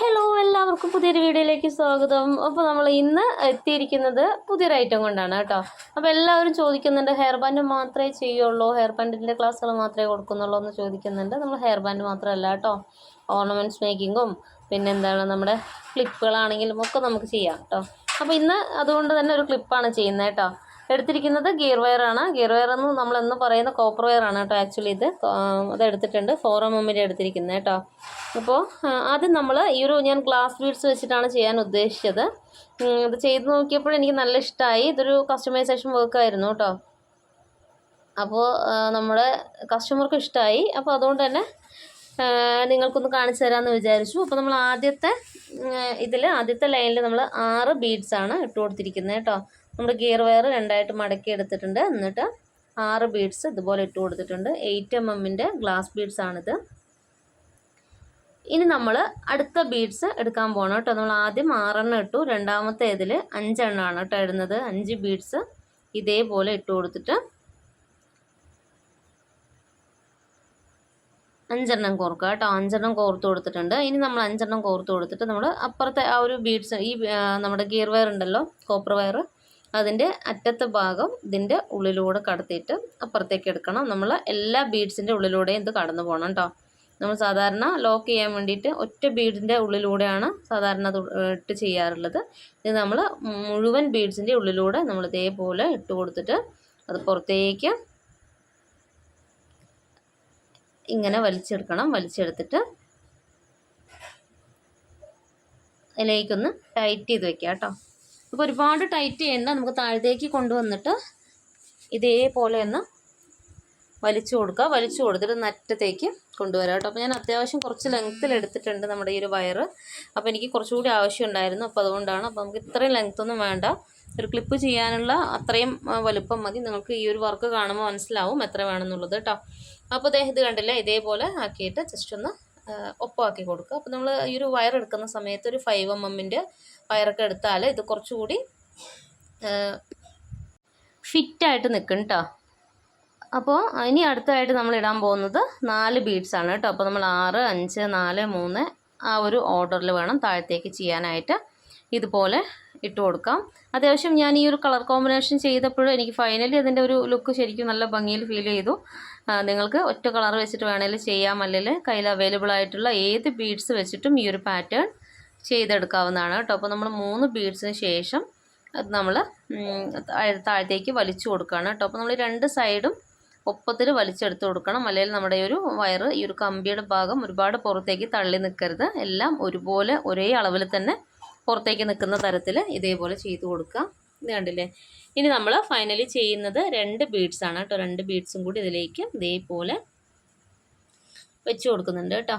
Hello എല്ലാവർക്കും പുതിയൊരു വീഡിയോയിലേക്ക് സ്വാഗതം. അപ്പോൾ നമ്മൾ ഇന്ന് എത്തിയിരിക്കുന്നത് പുതിയൊരു ഐറ്റം കൊണ്ടാണ് കേട്ടോ. അപ്പോൾ എല്ലാവരും ചോദിക്കുന്നുണ്ട് ഹെയർ ബാൻഡ് മാത്രമേ ചെയ്യുള്ളൂ ഹെയർ ബാൻഡിന്റെ ക്ലാസ്സുകൾ മാത്രമേ കൊടുക്കുന്നുള്ളൂ എന്ന് ചോദിക്കുന്നുണ്ട്. നമ്മൾ ഹെയർ ബാൻഡ് മാത്രമല്ല കേട്ടോ ഓർണമെന്റ്സ് മേക്കിങ്ങും പിന്നെ എന്താണ് നമ്മുടെ ക്ലിപ്പുകളാണെങ്കിലും ഒക്കെ നമുക്ക് ചെയ്യാം കേട്ടോ. അപ്പോൾ ഇന്ന് അതുകൊണ്ട് തന്നെ ഒരു ക്ലിപ്പാണ് ചെയ്യുന്നത് കേട്ടോ. എടുത്തിരിക്കുന്നത് ഗിയർ വയർ ആണ്. ഗിയർ വയർ എന്ന് നമ്മൾ എന്ന് പറയുന്ന കോപ്പർ ആണ് കേട്ടോ ആക്ച്വലി ഇത്. അത് എടുത്തിട്ടുണ്ട്. ഫോർ എം എമ്മിന്റെ എടുത്തിരിക്കുന്നത് കേട്ടോ. അപ്പോൾ ആദ്യം നമ്മൾ ഈ ഒരു ഞാൻ ഗ്ലാസ് ബീഡ്സ് വെച്ചിട്ടാണ് ചെയ്യാൻ ഉദ്ദേശിച്ചത്. ഇത് ചെയ്ത് നോക്കിയപ്പോൾ എനിക്ക് നല്ല ഇഷ്ടമായി ഇതൊരു കസ്റ്റമൈസേഷൻ വർക്കായിരുന്നു കേട്ടോ. അപ്പോൾ നമ്മുടെ കസ്റ്റമർക്ക് ഇഷ്ടമായി അപ്പോൾ അതുകൊണ്ട് തന്നെ നിങ്ങൾക്കൊന്ന് കാണിച്ചു തരാമെന്ന് വിചാരിച്ചു. അപ്പോൾ നമ്മൾ ആദ്യത്തെ ഇതിൽ ആദ്യത്തെ ലൈനിൽ നമ്മൾ ആറ് ബീഡ്സാണ് ഇട്ട് കൊടുത്തിരിക്കുന്നത് കേട്ടോ. നമ്മുടെ ഗിയർ വയർ രണ്ടായിട്ട് മടക്കി എടുത്തിട്ടുണ്ട്. എന്നിട്ട് ആറ് ബീഡ്സ് ഇതുപോലെ ഇട്ട് കൊടുത്തിട്ടുണ്ട്. എയ്റ്റ് എം എമ്മിന്റെ ഗ്ലാസ് ബീഡ്സ് ആണിത്. ഇനി നമ്മൾ അടുത്ത ബീഡ്സ് എടുക്കാൻ പോകണം കേട്ടോ. നമ്മൾ ആദ്യം ആറെണ്ണം ഇട്ടു. രണ്ടാമത്തെ ഇതിൽ അഞ്ചെണ്ണമാണ് കേട്ടോ ഇടുന്നത്. അഞ്ച് ബീഡ്സ് ഇതേപോലെ ഇട്ട് കൊടുത്തിട്ട് അഞ്ചെണ്ണം കോർക്കുക കേട്ടോ. അഞ്ചെണ്ണം കോർത്ത് കൊടുത്തിട്ടുണ്ട്. ഇനി നമ്മൾ അഞ്ചെണ്ണം കോർത്ത് കൊടുത്തിട്ട് നമ്മൾ അപ്പുറത്തെ ആ ഒരു ബീഡ്സ് ഈ നമ്മുടെ ഗിയർ വയർ ഉണ്ടല്ലോ കോപ്പർ വയർ അതിന്റെ അറ്റത്തെ ഭാഗം ഇതിന്റെ ഉള്ളിലൂടെ കടത്തിയിട്ട് അപ്പുറത്തേക്ക് എടുക്കണം. നമ്മൾ എല്ലാ ബീഡ്സിന്റെ ഉള്ളിലൂടെയും ഇത് കടന്നു പോകണം കേട്ടോ നമ്മൾ സാധാരണ ലോക്ക് ചെയ്യാൻ വേണ്ടിയിട്ട് ഒറ്റ ബീഡിന്റെ ഉള്ളിലൂടെയാണ് സാധാരണ ഇട്ട് ചെയ്യാറുള്ളത്. ഇത് നമ്മൾ മുഴുവൻ ബീഡ്സിന്റെ ഉള്ളിലൂടെ നമ്മൾ ഇതേപോലെ ഇട്ട് കൊടുത്തിട്ട് അത് പുറത്തേക്ക് ഇങ്ങനെ വലിച്ചെടുക്കണം. വലിച്ചെടുത്തിട്ട് അതിലേക്കൊന്ന് ടൈറ്റ് ചെയ്ത് വെക്കാം കേട്ടോ അപ്പോൾ ഒരുപാട് ടൈറ്റ് ചെയ്യേണ്ട നമുക്ക് താഴത്തേക്ക് കൊണ്ടുവന്നിട്ട് ഇതേപോലെ ഒന്ന് വലിച്ചു കൊടുക്കുക. വലിച്ചു കൊടുത്തിട്ട് നറ്റത്തേക്ക് കൊണ്ടുവരാം കേട്ടോ. അപ്പോൾ ഞാൻ അത്യാവശ്യം കുറച്ച് ലെങ്ത്തിൽ എടുത്തിട്ടുണ്ട് നമ്മുടെ ഈ ഒരു വയറ്. അപ്പോൾ എനിക്ക് കുറച്ചുകൂടി ആവശ്യം ഉണ്ടായിരുന്നു. അപ്പോൾ അതുകൊണ്ടാണ് അപ്പോൾ നമുക്ക് ഇത്രയും ലെങ്ത് ഒന്നും വേണ്ട. ഒരു ക്ലിപ്പ് ചെയ്യാനുള്ള അത്രയും വലുപ്പം മതി. നിങ്ങൾക്ക് ഈ ഒരു വർക്ക് കാണുമ്പോൾ മനസ്സിലാവും എത്ര വേണമെന്നുള്ളത് കേട്ടോ. അപ്പോൾ ദേ ഇത് കണ്ടില്ല? ഇതേപോലെ ആക്കിയിട്ട് ജസ്റ്റ് ഒന്ന് ഒപ്പമാക്കി കൊടുക്കുക. അപ്പോൾ നമ്മൾ ഈ ഒരു വയർ എടുക്കുന്ന സമയത്ത് ഒരു ഫൈവ് എം എമ്മിന്റെ വയറൊക്കെ എടുത്താൽ ഇത് കുറച്ചുകൂടി ഫിറ്റായിട്ട് നിൽക്കും കേട്ടോ അപ്പോൾ ഇനി അടുത്തായിട്ട് നമ്മൾ ഇടാൻ പോകുന്നത് നാല് ബീഡ്സ് ആണ് കേട്ടോ അപ്പോൾ നമ്മൾ ആറ് അഞ്ച് നാല് മൂന്ന് ആ ഒരു ഓർഡറിൽ വേണം താഴത്തേക്ക് ചെയ്യാനായിട്ട്. ഇതുപോലെ ഇട്ട് കൊടുക്കാം. അത്യാവശ്യം ഞാൻ ഈ ഒരു കളർ കോമ്പിനേഷൻ ചെയ്തപ്പോഴും എനിക്ക് ഫൈനലി അതിന്റെ ഒരു ലുക്ക് ശരിക്കും നല്ല ഭംഗിയിൽ ഫീൽ ചെയ്തു. നിങ്ങൾക്ക് ഒറ്റ കളർ വെച്ചിട്ട് വേണമെങ്കിൽ ചെയ്യാം. അല്ലെങ്കിൽ കയ്യിൽ അവൈലബിൾ ആയിട്ടുള്ള ഏത് ബീഡ്സ് വെച്ചിട്ടും ഈ ഒരു പാറ്റേൺ ചെയ്തെടുക്കാവുന്നതാണ് കേട്ടോ. അപ്പോൾ നമ്മൾ മൂന്ന് ബീഡ്സിന് ശേഷം അത് നമ്മൾ താഴത്തേക്ക് വലിച്ചു കൊടുക്കുകയാണ് കേട്ടോ. അപ്പോൾ നമ്മൾ രണ്ട് സൈഡും ഒപ്പത്തിൽ വലിച്ചെടുത്ത് കൊടുക്കണം. അല്ലെങ്കിൽ നമ്മുടെ ഒരു വയറ് ഈ ഒരു കമ്പിയുടെ ഭാഗം ഒരുപാട് പുറത്തേക്ക് തള്ളി നിൽക്കരുത്. എല്ലാം ഒരുപോലെ ഒരേ അളവിൽ തന്നെ പുറത്തേക്ക് നിൽക്കുന്ന തരത്തിൽ ഇതേപോലെ ചെയ്ത് കൊടുക്കുക ഇത് കണ്ടില്ലേ? ഇനി നമ്മൾ ഫൈനലി ചെയ്യുന്നത് രണ്ട് ബീഡ്സ് ആണ് കേട്ടോ. രണ്ട് ബീഡ്സും കൂടി ഇതിലേക്ക് ഇതേപോലെ വെച്ച് കൊടുക്കുന്നുണ്ട് കേട്ടോ.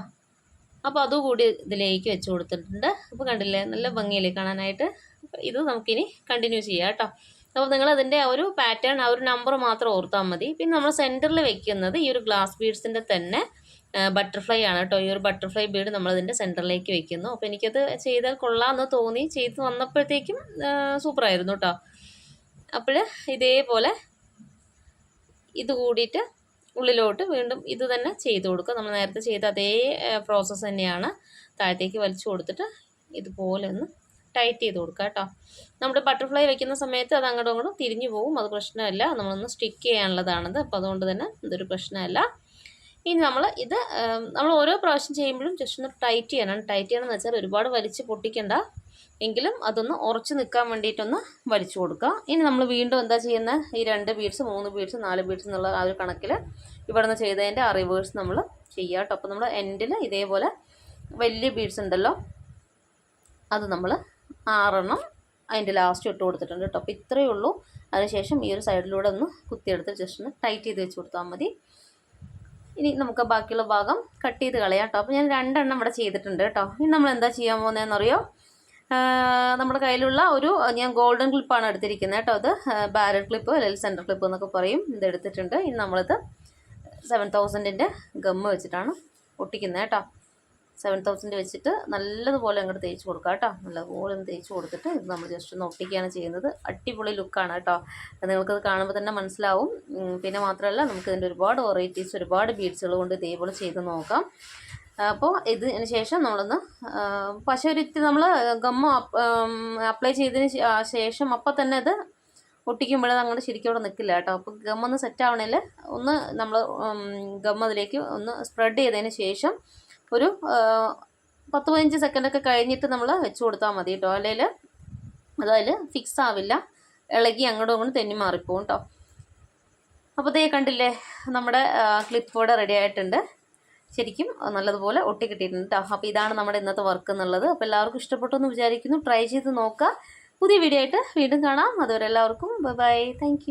അപ്പോൾ അതുകൂടി ഇതിലേക്ക് വെച്ച് കൊടുത്തിട്ടുണ്ട്. അപ്പോൾ കണ്ടില്ലേ? നല്ല ഭംഗിയല്ലേ കാണാനായിട്ട്? ഇത് നമുക്കിനി കണ്ടിന്യൂ ചെയ്യാം കേട്ടോ. അപ്പോൾ നിങ്ങൾ അതിന്റെ ഒരു പാറ്റേൺ ആ ഒരു നമ്പർ മാത്രം ഓർത്താൽ മതി. പിന്നെ നമ്മൾ സെന്ററിൽ വെക്കുന്നത് ഈ ഒരു ഗ്ലാസ് ബീഡ്സിന്റെ തന്നെ ബട്ടർഫ്ലൈ ആണ് കേട്ടോ. ഈ ഒരു ബട്ടർഫ്ലൈ ബീഡ് നമ്മളതിന്റെ സെന്ററിലേക്ക് വെക്കുന്നു. അപ്പോൾ എനിക്കത് ചെയ്താൽ കൊള്ളാമെന്ന് തോന്നി. ചെയ്ത് വന്നപ്പോഴത്തേക്കും സൂപ്പറായിരുന്നു കേട്ടോ. അപ്പോൾ ഇതേപോലെ ഇത് കൂടിയിട്ട് ഉള്ളിലോട്ട് വീണ്ടും ഇത് തന്നെ ചെയ്ത് കൊടുക്കുക. നമ്മൾ നേരത്തെ ചെയ്ത അതേ പ്രോസസ്സ് തന്നെയാണ് താഴത്തേക്ക് വലിച്ചു കൊടുത്തിട്ട് ഇതുപോലെ ഒന്ന് ടൈറ്റ് ചെയ്ത് കൊടുക്കുക കേട്ടോ. നമ്മുടെ ബട്ടർഫ്ലൈ വെക്കുന്ന സമയത്ത് അത് അങ്ങോട്ടും അങ്ങോട്ടും തിരിഞ്ഞു പോകും. അത് പ്രശ്നമല്ല. നമ്മളൊന്ന് സ്റ്റിക്ക് ചെയ്യാനുള്ളതാണത്. അപ്പോൾ അതുകൊണ്ട് തന്നെ ഇതൊരു പ്രശ്നമല്ല. ഇനി നമ്മൾ ഇത് നമ്മൾ ഓരോ പ്രാവശ്യം ചെയ്യുമ്പോഴും ജസ്റ്റ് ഒന്ന് ടൈറ്റ് ചെയ്യണം. ടൈറ്റ് ചെയ്യണം എന്ന് വെച്ചാൽ ഒരുപാട് വലിച്ച് പൊട്ടിക്കണ്ട. എങ്കിലും അതൊന്ന് ഉറച്ച് നിൽക്കാൻ വേണ്ടിയിട്ടൊന്ന് വലിച്ചു കൊടുക്കുക ഇനി നമ്മൾ വീണ്ടും എന്താ ചെയ്യുന്നത് ഈ രണ്ട് ബീഡ്സ് മൂന്ന് ബീഡ്സ് നാല് ബീഡ്സ് എന്നുള്ള ആ ഒരു കണക്കിൽ ഇവിടെ നിന്ന് ചെയ്തതിന്റെ ആ റിവേഴ്സ് നമ്മൾ ചെയ്യുക കേട്ടോ. അപ്പോൾ നമ്മൾ എൻഡിൽ ഇതേപോലെ വലിയ ബീഡ്സ് ഉണ്ടല്ലോ അത് നമ്മൾ ആറെണ്ണം അതിന്റെ ലാസ്റ്റ് ഇട്ട് കൊടുത്തിട്ടുണ്ട് കേട്ടോ. അപ്പോൾ ഇത്രയേ ഉള്ളൂ. അതിനുശേഷം ഈ ഒരു സൈഡിലൂടെ ഒന്ന് കുത്തിയെടുത്ത് ജസ്റ്റ് ഒന്ന് ടൈറ്റ് ചെയ്ത് വെച്ച് കൊടുത്താൽ മതി. ഇനി നമുക്ക് ബാക്കിയുള്ള ഭാഗം കട്ട് ചെയ്ത് കളയാം കേട്ടോ അപ്പോൾ ഞാൻ രണ്ടെണ്ണം ഇവിടെ ചെയ്തിട്ടുണ്ട് കേട്ടോ ഇനി നമ്മൾ എന്താ ചെയ്യാൻ പോകുന്നതെന്നറിയോ? അറിയോ നമ്മുടെ കയ്യിലുള്ള ഒരു ഞാൻ ഗോൾഡൻ ക്ലിപ്പാണ് എടുത്തിരിക്കുന്നത് കേട്ടോ അത് ബാരൽ ക്ലിപ്പ് അല്ലെങ്കിൽ സെന്റർ ക്ലിപ്പ് എന്നൊക്കെ പറയും. ഇത് എടുത്തിട്ടുണ്ട്. ഇനി നമ്മളിത് സെവൻ തൗസൻഡിന്റെ ഗമ്മ് വെച്ചിട്ടാണ് ഒട്ടിക്കുന്നത് കേട്ടോ സെവൻ തൗസൻഡ് വെച്ചിട്ട് നല്ലതുപോലെ അങ്ങോട്ട് തേച്ച് കൊടുക്കുക കേട്ടോ. നല്ലതുപോലെ ഒന്ന് തേച്ച് കൊടുത്തിട്ട് ഇത് നമ്മൾ ജസ്റ്റ് ഒന്ന് ഒട്ടിക്കുകയാണ് ചെയ്യുന്നത്. അടിപൊളി ലുക്കാണ് കേട്ടോ. നിങ്ങൾക്കത് കാണുമ്പോൾ തന്നെ മനസ്സിലാവും. പിന്നെ മാത്രമല്ല നമുക്ക് ഇതിന്റെ ഒരുപാട് വെറൈറ്റീസ് ഒരുപാട് ബീഡ്സുകൾ കൊണ്ട് ഇതേപോലെ ചെയ്ത് നോക്കാം. അപ്പോൾ ഇതിന് ശേഷം നമ്മളൊന്ന് പശ ഒരിത്തി നമ്മൾ ഗമ്മ അപ്ലൈ ചെയ്തതിന് ശേഷം അപ്പം തന്നെ അത് ഒട്ടിക്കുമ്പോഴത് അങ്ങോട്ട് ശരിക്കും അവിടെ നിൽക്കില്ല കേട്ടോ. അപ്പോൾ ഗം ഒന്ന് സെറ്റ് ആവണേൽ ഒന്ന് നമ്മൾ ഗം അതിലേക്ക് ഒന്ന് സ്പ്രെഡ് ചെയ്തതിന് ശേഷം ഒരു പത്ത് പതിനഞ്ച് സെക്കൻഡൊക്കെ കഴിഞ്ഞിട്ട് നമ്മൾ വെച്ച് കൊടുത്താൽ മതി കേട്ടോ അല്ലെങ്കിൽ അതായത് ഫിക്സ് ആവില്ല. ഇളകി അങ്ങോട്ടും ഇങ്ങോട്ടും തെന്നി മാറിപ്പോവും കേട്ടോ അപ്പോൾ ദേ കണ്ടില്ലേ നമ്മുടെ ക്ലിപ്പ് ബോർഡ് റെഡി ആയിട്ടുണ്ട്. ശരിക്കും നല്ലതുപോലെ ഒട്ടി കിട്ടിയിട്ടുണ്ട് കേട്ടോ അപ്പോൾ ഇതാണ് നമ്മുടെ ഇന്നത്തെ വർക്ക് എന്നുള്ളത്. അപ്പോൾ എല്ലാവർക്കും ഇഷ്ടപ്പെട്ടു എന്ന് വിചാരിക്കുന്നു. ട്രൈ ചെയ്ത് നോക്കുക. പുതിയ വീഡിയോ ആയിട്ട് വീണ്ടും കാണാം. അതുവരെ എല്ലാവർക്കും ബൈ ബൈ താങ്ക്